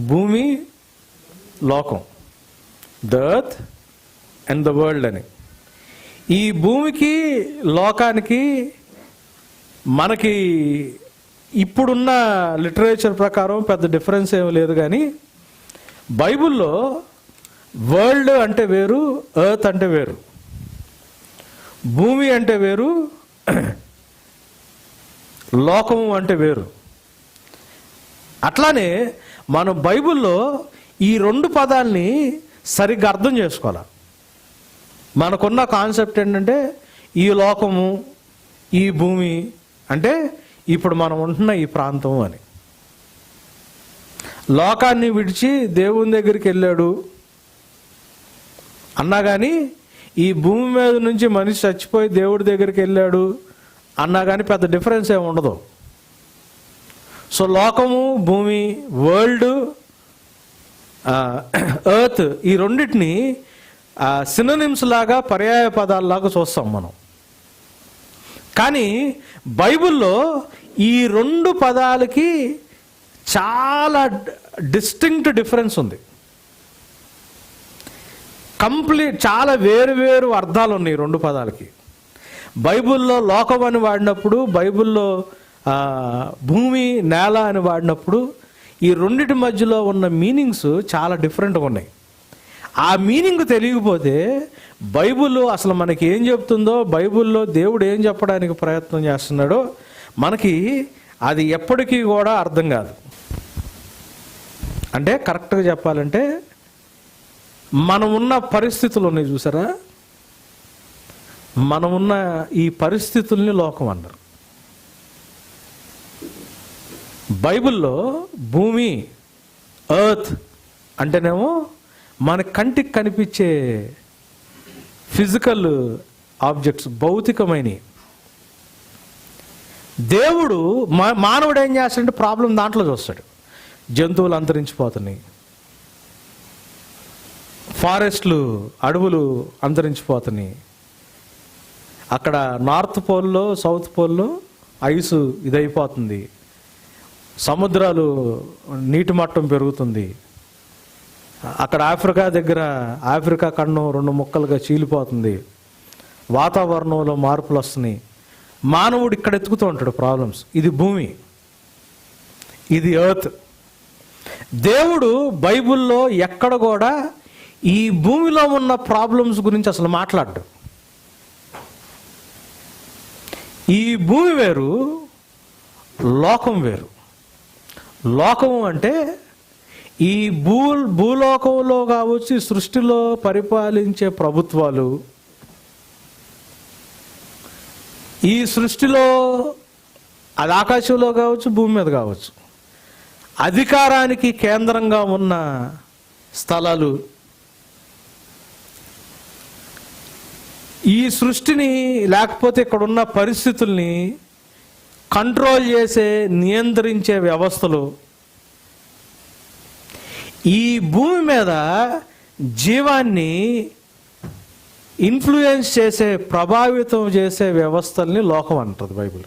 భూమి లోకం. The earth and the world అని. ఈ భూమికి లోకానికి మనకి ఇప్పుడున్న లిటరేచర్ ప్రకారం పెద్ద డిఫరెన్స్ ఏమి లేదు కానీ బైబిల్లో వరల్డ్ అంటే వేరు ఎర్త్ అంటే వేరు. భూమి అంటే వేరు లోకము అంటే వేరు. అట్లానే మనం బైబిల్లో ఈ రెండు పదాల్ని సరిగ్గా అర్థం చేసుకోవాలి? మనకున్న కాన్సెప్ట్ ఏంటంటే ఈ లోకము ఈ భూమి అంటే ఇప్పుడు మనం ఉంటున్న ఈ ప్రాంతం అని. లోకాన్ని విడిచి దేవుని దగ్గరికి వెళ్ళాడు. అన్నా కానీ ఈ భూమి మీద నుంచి మనిషి చచ్చిపోయి దేవుడి దగ్గరికి వెళ్ళాడు అన్నా కానీ పెద్ద డిఫరెన్స్ ఏమి ఉండదు. సో లోకము భూమి వరల్డ్ ఎర్త్ ఈ రెండింటిని సినోనిమ్స్ లాగా పర్యాయ పదాల్లాగా చూస్తాం మనం. కానీ బైబిల్లో ఈ రెండు పదాలకి చాలా డిస్టింక్ట్ డిఫరెన్స్ ఉంది. కంప్లీట్ చాలా వేరు వేరు అర్థాలు ఉన్నాయి రెండు పదాలకి. బైబిల్లో లోకం అని వాడినప్పుడు బైబిల్లో భూమి నేల అని వాడినప్పుడు ఈ రెండిటి మధ్యలో ఉన్న మీనింగ్స్ చాలా డిఫరెంట్గా ఉన్నాయి. ఆ మీనింగ్ తెలియకపోతే బైబిల్ అసలు మనకి ఏం చెప్తుందో బైబిల్లో దేవుడు ఏం చెప్పడానికి ప్రయత్నం చేస్తున్నాడో మనకి అది ఎప్పటికీ కూడా అర్థం కాదు. అంటే కరెక్ట్గా చెప్పాలంటే మనం ఉన్న పరిస్థితులు ఉన్నాయి చూసారా? మనం ఉన్న ఈ పరిస్థితుల్ని లోకం అన్నారు బైబిల్లో భూమి ఎర్త్ అంటేనేమో మన కంటికి కనిపించే ఫిజికల్ ఆబ్జెక్ట్స్ భౌతికమైనవి. దేవుడు మా మానవుడు ఏం చేస్తాడంటే ప్రాబ్లం దాంట్లో చూస్తాడు. జంతువులు అంతరించిపోతున్నాయి. ఫారెస్ట్లు అడవులు అంతరించిపోతున్నాయి. అక్కడ నార్త్ పోల్లో సౌత్ పోల్లో ఐసు ఇదైపోతుంది. సముద్రాలు నీటి మట్టం పెరుగుతుంది. అక్కడ ఆఫ్రికా దగ్గర ఆఫ్రికా ఖండం రెండు ముక్కలుగా చీలిపోతుంది. వాతావరణంలో మార్పులు వస్తున్నాయి. మానవుడు ఇక్కడ ఎత్తుకుతూ ఉంటాడు ప్రాబ్లమ్స్ ఇది భూమి. ఇది ఎర్త్ దేవుడు బైబిల్లో ఎక్కడ కూడా ఈ భూమిలో ఉన్న ప్రాబ్లమ్స్ గురించి అసలు మాట్లాడ్డు. ఈ భూమి వేరు లోకం వేరు. లోకము అంటే ఈ భూ భూలోకంలో కావచ్చు సృష్టిలో పరిపాలించే ప్రభుత్వాలు. ఈ సృష్టిలో అది ఆకాశంలో కావచ్చు భూమి మీద కావచ్చు. అధికారానికి కేంద్రంగా ఉన్న స్థలాలు. ఈ సృష్టిని లేకపోతే ఇక్కడ ఉన్న పరిస్థితుల్ని కంట్రోల్ చేసే నియంత్రించే వ్యవస్థలు ఈ భూమి మీద జీవాన్ని ఇన్ఫ్లుయెన్స్ చేసే ప్రభావితం చేసే వ్యవస్థల్ని లోకం అంటుంది బైబిల్.